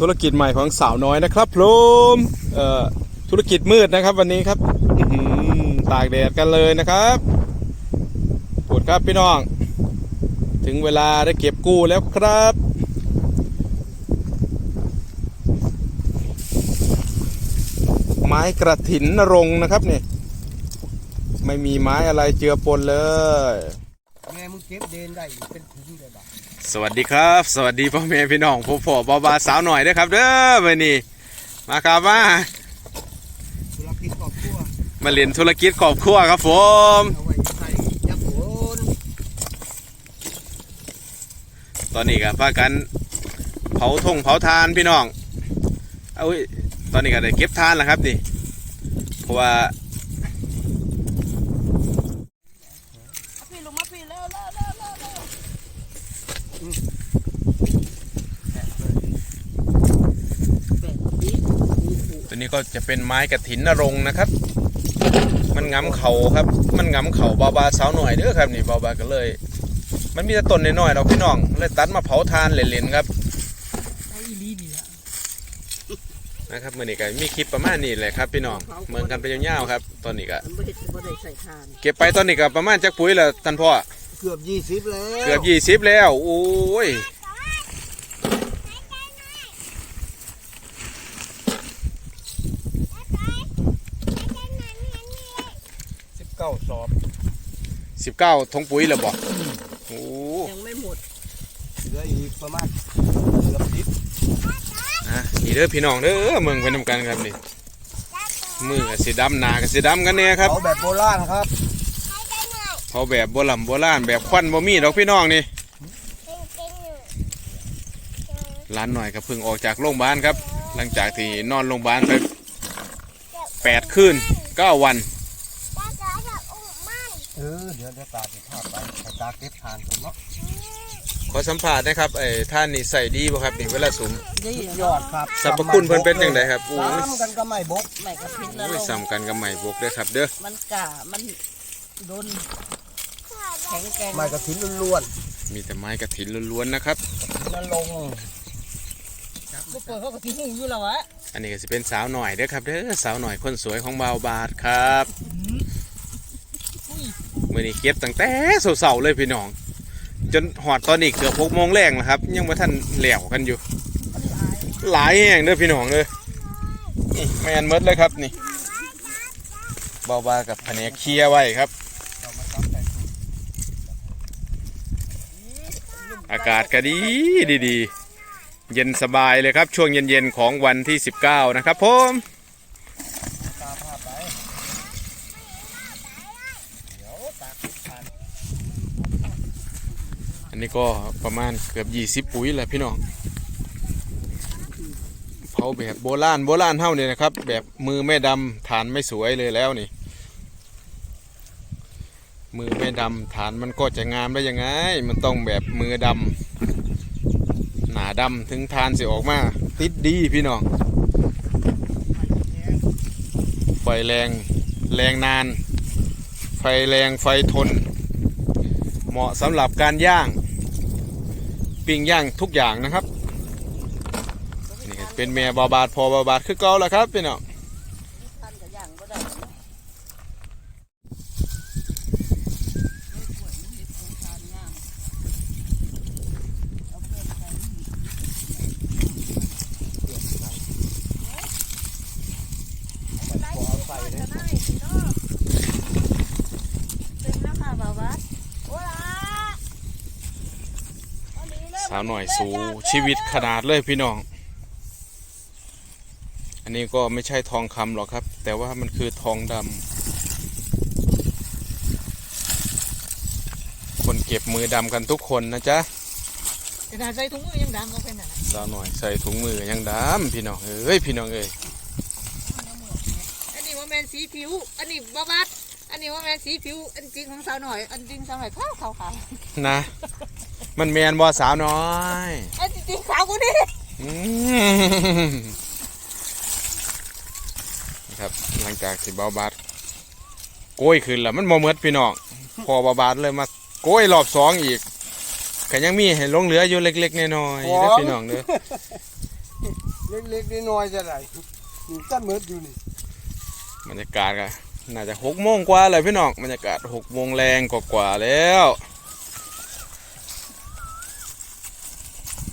ธุรกิจใหม่ของสาวน้อยนะครับพรมธุรกิจมืดนะครับ วันนี้ครับตากแดดกันเลยนะครับปวดครับพี่น้อง ถึงเวลาได้เก็บกู้แล้วครับไม้กระถินนรงนะครับเนี่ยไม่มีไม้อะไรเจือปนเลย แม่มึงเก็บเดินได้เป็นถุงเลยบ่ะ สวัสดีครับ สวัสดีพ่อแม่พี่น้องพ่อพ่อบาบาสาวหน่อยด้อครับ เด้อวันนี้มาครับมาธุรกิจครอบครัวมาเรียนธุรกิจครอบครัวครับผมเอาไว้ใส่ยักษ์โอนตอนนี้ก็พากันเผาทงเผาทานพี่น้องเอาเว้ยตอนนี้ก็ได้เก็บทานแล้วครับนี่เพราะว่าพี่ลงมาพี่เร็วเร็วเร็วเร็ว ตัวนี้ก็จะเป็นไม้กระถินนรงค์นะครับ มันงำเขาครับ มันงำเขาบาบาสาวหน่อยเด้อครับนี่บาบาก็เลย มันมีแต่ต้นน้อยๆเราพี่น้องเลยตัดมาเผาทานเล่นๆครับเอาอีลีดีละนะครับมื่อนี้ก็มีคลิปประมาณนี้แหละครับพี่น้องเมืองกันไปยาวๆครับ ตอนนี้ก็มันไม่ได้ไม่ได้ใส่ทานเก็บไปตอนนี้ก็ประมาณจักปุ๋ยแล้วท่านพ่อ เกือบยี่สิบแล้วเกือบยี่สิบแล้ว โอ้ยสิบเก้าสอบสิบเก้าทงปุ๋ยแล้วบอกโอ้ยังไม่หมดเหลืออีกประมาณเกือบสิบอะนี่เด้อพี่น้องเด้อเมืองไปนำกันครับนี่มือกับสีดำหนากับสีดำกันเนี่ยครับเอาแบบโบราณครับ เพอแบบโบราณโบราณแบบควันบ่มีดอกพี่น้องนี่ร้านหน่อยก็เพิ่งออกจากโรงพยาบาลครับ หลังจากที่นอนโรงพยาบาลไปแปดคืนเก้าวันเออเดี๋ยวเดี๋ยวตาจะพาไปให้ตาเก็บทานก่อนเนาะขอสัมภาษณ์นะครับไอ้ท่านนี่ใส่ดีบ่ครับนี่เวลาสูงดียอดครับสรรพคุณเพิ่นเป็นจังไดครับโอ้ยซ้ำกันก็ไม่บกแม่กระพินแล้วโอ้ลยงซ้ำกันกับใหม่บกเด้อครับเด้อมันกะมันโดนแข็งแกร่งไม้กระถินล้วนมีแต่ไม้กระถินล้วนๆนะครับๆนั่นลงก็เปิดเขากระพินอยู่แล้ววะอันนี้ก็จะเป็นสาวหน่อยเด้อครับเด้อสาวหน่อยคนสวยของบาวบาทครับมื่อนี้เก็บตั้งแต่เสาๆเลยพี่น้อง จนหอดตอนนี้เกือบหกโมงแรงแล้วครับ ยังไม่ทันแหลวกันอยู่ หลายแห่งเด้อพี่น้องเลยนี่แมนเมดเลยครับนี่บาวบากับแผนกเคลียร์ไว้ครับ เอามาซับใส่ถุง อากาศก็ดีดีดีเย็นสบายเลยครับ ช่วงเย็นๆของวันที่ 19 นะครับผมอันนี้ก็ประมาณเกือบ 20 ปุ๋ยแหละพี่น้องเผาแบบโบราณโบราณเท่านี่นะครับ แบบมือแม่ดำฐานไม่สวยเลยแล้วนี่ มือแม่ดำฐานมันก็จะงามได้ยังไง มันต้องแบบมือดำหนาดำถึงฐานสิออกมา ติดดีพี่น้องไฟแรงแรงนาน ไฟแรงไฟทน เหมาะสำหรับการย่าง ปิ้งย่างทุกอย่างนะครับนี่เป็นแม่บาบาดพอบาบาดคือเก่าแล้วครับพี่น้อง ท่านกับย่างก็ได้ พอเอาใส่เลย เป็นราคาแบบว่า สาวหน่อยสู่ชีวิตขนาดเลยพี่น้อง อันนี้ก็ไม่ใช่ทองคำหรอกครับ แต่ว่ามันคือทองดำคนเก็บมือดำกันทุกคนนะจ๊ะแต่ถ้าใส่ถุงมือยังดังก็เป็นอะไรสาวหน่อยใส่ถุงมือยังดำพี่น้องเอ้ยพี่น้องเอ้ยอันนี้ว่าแมนสีผิว อันนี้บาบัดอันนี้ว่าแมนสีผิว อันจริงของสาวหน่อย อันจริงสาวหน่อยขาวขาวขาวนะ มันแมนบ่สาวน้อยอันจริงขาวกว่านี้อืมนะครับหลังจากที่เบาบาดโกยขึ้นแล้วมันโมเมดพี่น้องพอเบาบาดเลยมาโกยรอบสองอีกก็ยังมีให้หลงเหลืออยู่เล็กๆน้อยๆเด้อพี่น้องเด้อเล็กๆน้อยๆจะได้นี่ตั้งเมิดอยู่นี่บรรยากาศก็น่าจะหกโมงกว่าเลยพี่น้องบรรยากาศหกโมงแรงกว่าๆแล้ว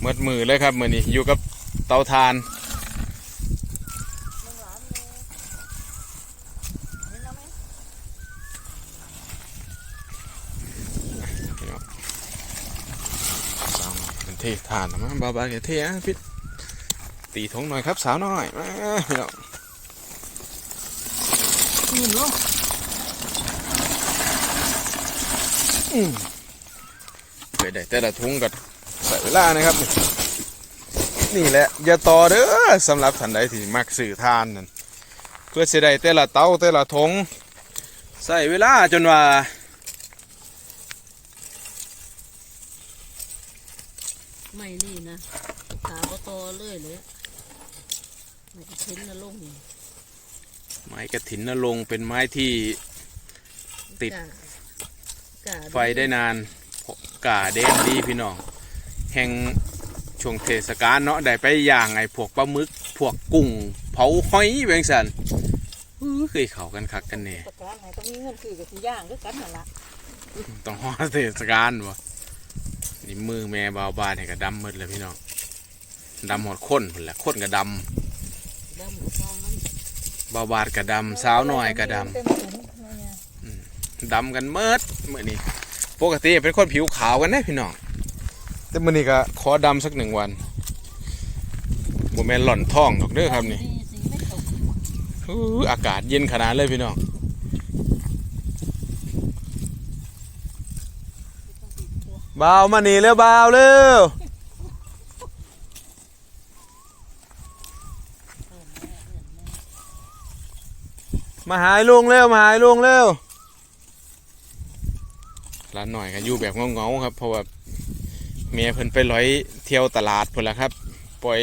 เมืดมือเลยครับมือนี้อยู่กับเตาถ่านเททานมาบาบาเทะพี่ตีทงหน่อยครับสาวน้อยมาพี่น้องนี่เนาะเคยได้แต่ละทุงกับ ใส่เวลานะครับ นี่แหละอย่าต่อเด้อสำหรับท่านใดที่มักสื่อทานนั่นเพื่อสิได้แต่ละเตาแต่ละทงใส่เวลาจนว่าไม่นี่นะขาก็โตเลยเลยไม่ก็ทิ้นนะลุงไม้กระถินนรงค์เป็นไม้ที่ติดกะกะไฟได้นานเพราะกาเด่นดีพี่น้อง แห่งช่วงเทศกาลเนาะได้ไปย่างไอ้พวกปลาหมึก พวกกุ้ง เผาหอยแบงสันอื้อเคยเข้ากันคักกันแน่ประกาศไหนต้องมีเงินคือกับสิย่างคือกันนั่นล่ะต้องฮอดเทศกาลวะนี่มือแม่บาวบานให้ก็ดำหมดเลยพี่น้องดำหมดข้นพุ่นแหละข้นก็ดดำกับฟองนั้นำบาวบาดก็ดำสาวน้อยก็ดเต็มถุงเนี่ยำดำกันเมิดมื่อนี้ปกติเป็นคนผิวขาวกันนะพี่น้อง แต่มื่อนี้ก็ขอดำสักหนึ่งวันบ่แม่นหล่อนท้องดอกเด้อครับนี่อู้อากาศเย็นขนาดเลยพี่น้องบาวมานี่เร็วบาวเร็วมาหายลุงเร็วมาหายลุงเร็วร้านหน่อยก็อยู่แบบเงาๆครับเพราะว่า เมียเพิ่นไปร้อยเที่ยวตลาดพุ่นละครับ ปล่อย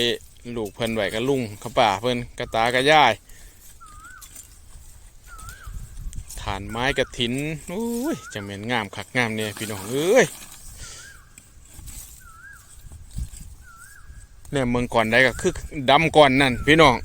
ลูกเพิ่นไว้กับลุงกับป่าเพิ่นกับตากับยายฐานไม้กระถินอุ้ยจะเหม็นงามคักงามเนี่ยพี่น้องเอ้ยเนี่ยเมืองก่อนได้ก็คือดำก่อนนั่นพี่น้อง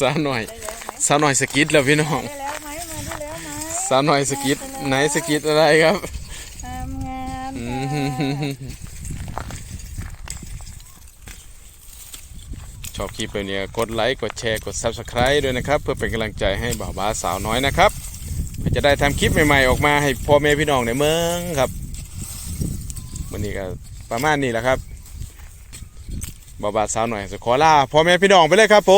สาวหน่อยได้แล้วไหมสาวหน่อยสกิดแล้วพี่น้องได้แล้วไหมมาได้แล้วไหมสาวหน่อยสกิดไหนสกิดอะไรครับทำงานอืค่ะมชอบคลิปแบบนี้กดไลค์กดแชร์กด Subscribe ด้วยนะครับ เพื่อเป็นกำลังใจให้บ่าวบ้าสาวน้อยนะครับเพื่อจะได้ทำคลิปใหม่ๆ ออกมาให้พ่อแม่พี่น้องในเมืองครับวันนี้ก็ประมาณนี้แหละครับ บาบาสาวหน่อยจะขอลาพ่อแม่พี่น้องไปเลยครับผ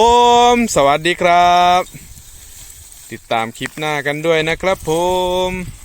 ม สวัสดีครับ ติดตามคลิปหน้ากันด้วยนะครับผม